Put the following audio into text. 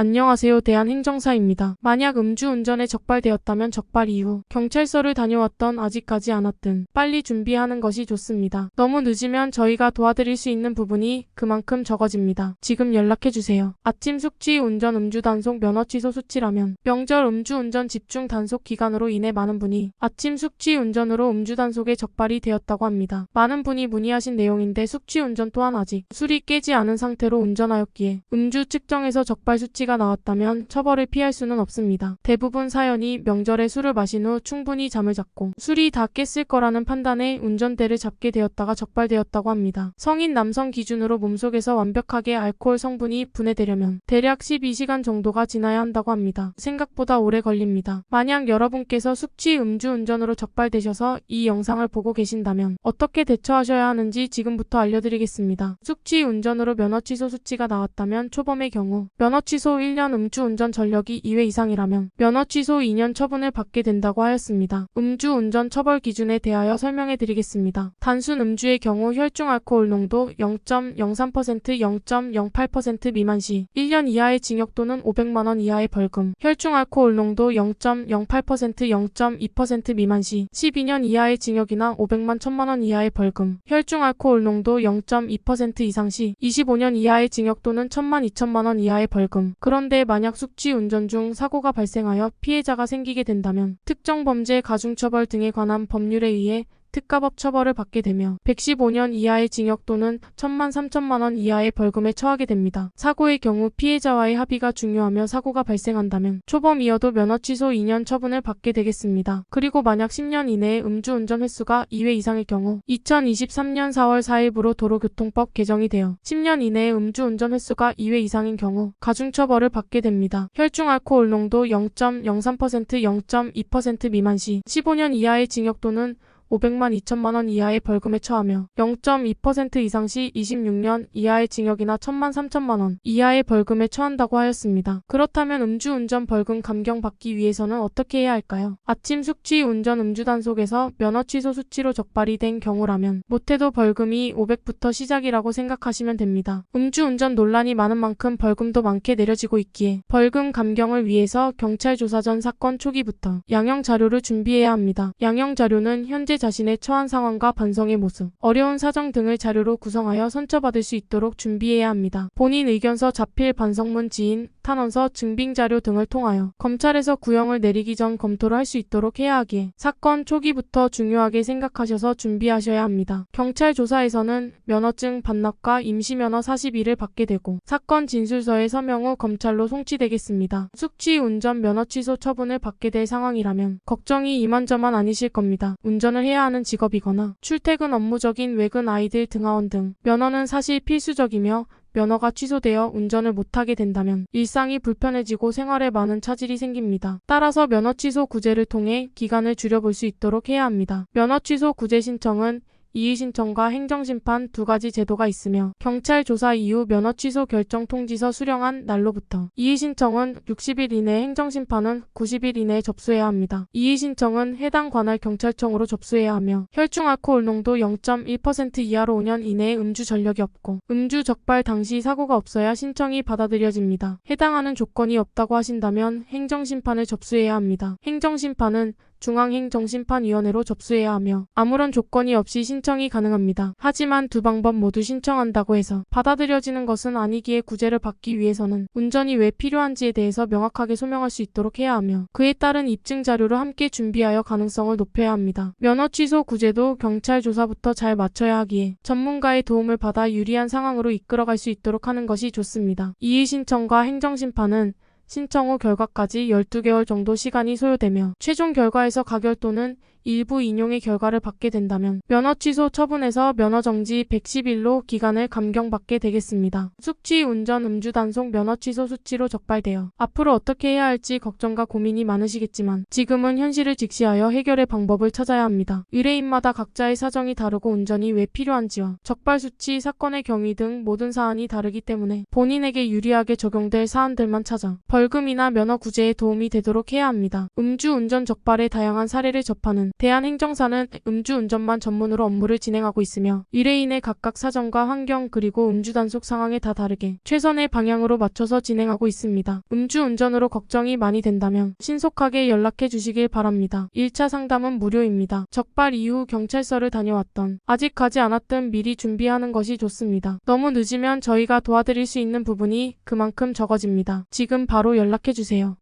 안녕하세요. 대한행정사입니다. 만약 음주운전에 적발되었다면 적발 이후 경찰서를 다녀왔던 아직까지 않았든 빨리 준비하는 것이 좋습니다. 너무 늦으면 저희가 도와드릴 수 있는 부분이 그만큼 적어집니다. 지금 연락해주세요. 아침 숙취 운전 음주 단속 면허 취소 수치라면 명절 음주운전 집중 단속 기간으로 인해 많은 분이 아침 숙취 운전으로 음주 단속에 적발이 되었다고 합니다. 많은 분이 문의하신 내용인데 숙취 운전 또한 아직 술이 깨지 않은 상태로 운전하였기에 음주 측정에서 적발 수치가 나왔다면 처벌을 피할 수는 없습니다. 대부분 사연이 명절에 술을 마신 후 충분히 잠을 잤고 술이 다 깼을 거라는 판단에 운전대를 잡게 되었다가 적발되었다고 합니다. 성인 남성 기준으로 몸속에서 완벽하게 알코올 성분이 분해되려면 대략 12시간 정도가 지나야 한다고 합니다. 생각보다 오래 걸립니다. 만약 여러분께서 숙취 음주운전으로 적발되셔서 이 영상을 보고 계신다면 어떻게 대처하셔야 하는지 지금부터 알려드리겠습니다. 숙취 운전으로 면허 취소 수치가 나왔다면 초범의 경우 면허 취소 1년 음주운전 전력이 2회 이상이라면 면허 취소 2년 처분을 받게 된다고 하였습니다. 음주운전 처벌 기준에 대하여 설명해 드리겠습니다. 단순 음주의 경우 혈중 알코올 농도 0.03% 0.08% 미만 시 1년 이하의 징역 또는 500만 원 이하의 벌금, 혈중 알코올 농도 0.08% 0.2% 미만 시 12년 이하의 징역이나 500만 1000만 원 이하의 벌금, 혈중 알코올 농도 0.2% 이상 시 25년 이하의 징역 또는 1000만 2천만 원 이하의 벌금. 그런데 만약 숙취 운전 중 사고가 발생하여 피해자가 생기게 된다면 특정 범죄 가중처벌 등에 관한 법률에 의해 특가법 처벌을 받게 되며 115년 이하의 징역 또는 1천만 3천만 원 이하의 벌금에 처하게 됩니다. 사고의 경우 피해자와의 합의가 중요하며 사고가 발생한다면 초범이어도 면허 취소 2년 처분을 받게 되겠습니다. 그리고 만약 10년 이내에 음주운전 횟수가 2회 이상일 경우 2023년 4월 4일부로 도로교통법 개정이 되어 10년 이내에 음주운전 횟수가 2회 이상인 경우 가중처벌을 받게 됩니다. 혈중 알코올 농도 0.03% 0.2% 미만 시 15년 이하의 징역 또는 500만 2천만 원 이하의 벌금에 처하며 0.2% 이상 시 26년 이하의 징역이나 1천만 3천만 원 이하의 벌금에 처한다고 하였습니다. 그렇다면 음주운전 벌금 감경받기 위해서는 어떻게 해야 할까요? 아침 숙취 운전 음주 단속에서 면허 취소 수치로 적발이 된 경우라면 못해도 벌금이 500부터 시작이라고 생각하시면 됩니다. 음주운전 논란이 많은 만큼 벌금도 많게 내려지고 있기에 벌금 감경을 위해서 경찰 조사 전 사건 초기부터 양형 자료를 준비해야 합니다. 양형 자료는 현재 자신의 처한 상황과 반성의 모습, 어려운 사정 등을 자료로 구성하여 선처받을 수 있도록 준비해야 합니다. 본인 의견서, 자필 반성문 지인, 탄원서, 증빙 자료 등을 통하여 검찰에서 구형을 내리기 전 검토를 할 수 있도록 해야 하기에 사건 초기부터 중요하게 생각하셔서 준비하셔야 합니다. 경찰 조사에서는 면허증 반납과 임시면허 42를 받게 되고 사건 진술서에 서명 후 검찰로 송치되겠습니다. 숙취 운전 면허 취소 처분을 받게 될 상황이라면 걱정이 이만저만 아니실 겁니다. 운전을 해야 하는 직업이거나 출퇴근 업무적인 외근 아이들 등하원 등 면허는 사실 필수적이며 면허가 취소되어 운전을 못하게 된다면 일상이 불편해지고 생활에 많은 차질이 생깁니다. 따라서 면허 취소 구제를 통해 기간을 줄여볼 수 있도록 해야 합니다. 면허 취소 구제 신청은 이의 신청과 행정심판 두 가지 제도가 있으며 경찰 조사 이후 면허 취소 결정 통지서 수령한 날로부터 이의 신청은 60일 이내 행정심판은 90일 이내에 접수해야 합니다. 이의 신청은 해당 관할 경찰청으로 접수해야 하며 혈중 알코올 농도 0.1% 이하로 5년 이내에 음주 전력이 없고 음주 적발 당시 사고가 없어야 신청이 받아들여집니다. 해당하는 조건이 없다고 하신다면 행정심판을 접수해야 합니다. 행정심판은 중앙행정심판위원회로 접수해야 하며 아무런 조건이 없이 신청이 가능합니다. 하지만 두 방법 모두 신청한다고 해서 받아들여지는 것은 아니기에 구제를 받기 위해서는 운전이 왜 필요한지에 대해서 명확하게 소명할 수 있도록 해야 하며 그에 따른 입증 자료를 함께 준비하여 가능성을 높여야 합니다. 면허 취소 구제도 경찰 조사부터 잘 맞춰야 하기에 전문가의 도움을 받아 유리한 상황으로 이끌어갈 수 있도록 하는 것이 좋습니다. 이의 신청과 행정심판은 신청 후 결과까지 12개월 정도 시간이 소요되며 최종 결과에서 가결 또는 일부 인용의 결과를 받게 된다면 면허 취소 처분에서 면허 정지 110일로 기간을 감경받게 되겠습니다. 숙취 운전 음주 단속 면허 취소 수치로 적발되어 앞으로 어떻게 해야 할지 걱정과 고민이 많으시겠지만 지금은 현실을 직시하여 해결의 방법을 찾아야 합니다. 의뢰인마다 각자의 사정이 다르고 운전이 왜 필요한지와 적발 수치, 사건의 경위 등 모든 사안이 다르기 때문에 본인에게 유리하게 적용될 사안들만 찾아 벌금이나 면허 구제에 도움이 되도록 해야 합니다. 음주 운전 적발의 다양한 사례를 접하는 대한행정사는 음주운전만 전문으로 업무를 진행하고 있으며 의뢰인의 각각 사정과 환경 그리고 음주 단속 상황에 다 다르게 최선의 방향으로 맞춰서 진행하고 있습니다. 음주운전으로 걱정이 많이 된다면 신속하게 연락해 주시길 바랍니다. 1차 상담은 무료입니다. 적발 이후 경찰서를 다녀왔던 아직 가지 않았던 미리 준비하는 것이 좋습니다. 너무 늦으면 저희가 도와드릴 수 있는 부분이 그만큼 적어집니다. 지금 바로 연락해 주세요.